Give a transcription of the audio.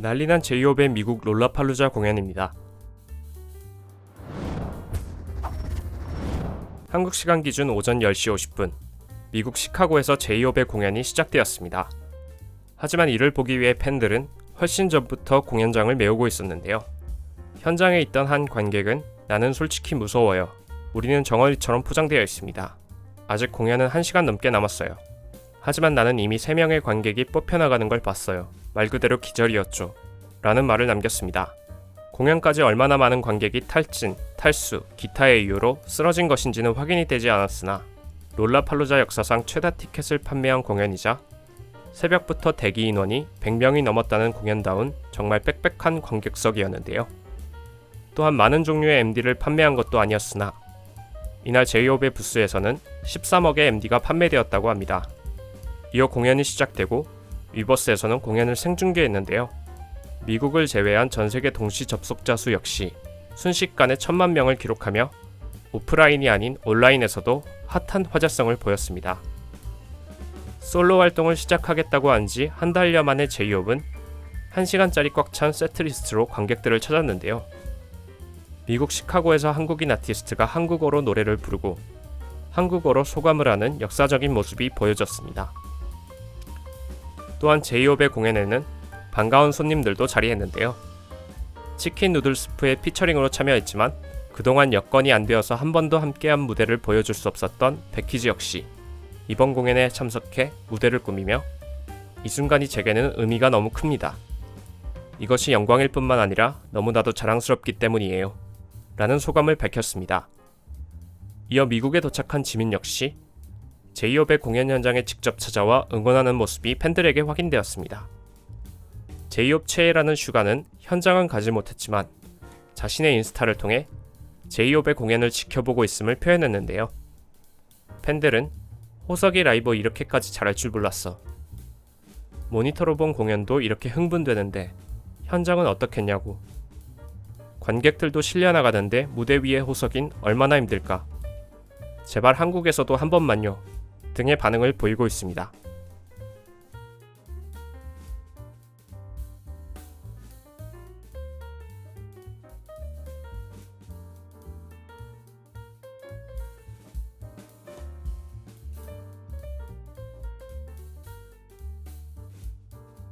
난리난 제이홉의 미국 롤라팔루자 공연입니다. 한국 시간 기준 오전 10시 50분, 미국 시카고에서 제이홉의 공연이 시작되었습니다. 하지만 이를 보기 위해 팬들은 훨씬 전부터 공연장을 메우고 있었는데요. 현장에 있던 한 관객은 나는 솔직히 무서워요. 우리는 정어리처럼 포장되어 있습니다. 아직 공연은 1시간 넘게 남았어요. 하지만 나는 이미 3명의 관객이 뽑혀나가는 걸 봤어요. 말 그대로 기절이었죠. 라는 말을 남겼습니다. 공연까지 얼마나 많은 관객이 탈진, 탈수, 기타의 이유로 쓰러진 것인지는 확인이 되지 않았으나 롤라팔루자 역사상 최다 티켓을 판매한 공연이자 새벽부터 대기 인원이 100명이 넘었다는 공연다운 정말 빽빽한 관객석이었는데요. 또한 많은 종류의 MD를 판매한 것도 아니었으나 이날 제이홉의 부스에서는 13억의 MD가 판매되었다고 합니다. 이어 공연이 시작되고 위버스에서는 공연을 생중계했는데요. 미국을 제외한 전 세계 동시 접속자 수 역시 순식간에 천만 명을 기록하며 오프라인이 아닌 온라인에서도 핫한 화제성을 보였습니다. 솔로 활동을 시작하겠다고 한 지 한 달여 만에 제이홉은 1시간짜리 꽉 찬 세트리스트로 관객들을 찾았는데요. 미국 시카고에서 한국인 아티스트가 한국어로 노래를 부르고 한국어로 소감을 하는 역사적인 모습이 보여졌습니다. 또한 제이홉의 공연에는 반가운 손님들도 자리했는데요. 치킨 누들 스프의 피처링으로 참여했지만 그동안 여건이 안 되어서 한 번도 함께한 무대를 보여줄 수 없었던 백희지 역시 이번 공연에 참석해 무대를 꾸미며 이 순간이 제게는 의미가 너무 큽니다. 이것이 영광일 뿐만 아니라 너무나도 자랑스럽기 때문이에요. 라는 소감을 밝혔습니다. 이어 미국에 도착한 지민 역시 제이홉의 공연 현장에 직접 찾아와 응원하는 모습이 팬들에게 확인되었습니다. 제이홉 최애라는 슈가는 현장은 가지 못했지만 자신의 인스타를 통해 제이홉의 공연을 지켜보고 있음을 표현했는데요. 팬들은 호석이 라이브 이렇게까지 잘할 줄 몰랐어. 모니터로 본 공연도 이렇게 흥분되는데 현장은 어떻겠냐고. 관객들도 실려 나가는데 무대 위의 호석인 얼마나 힘들까. 제발 한국에서도 한 번만요. 등의 반응을 보이고 있습니다.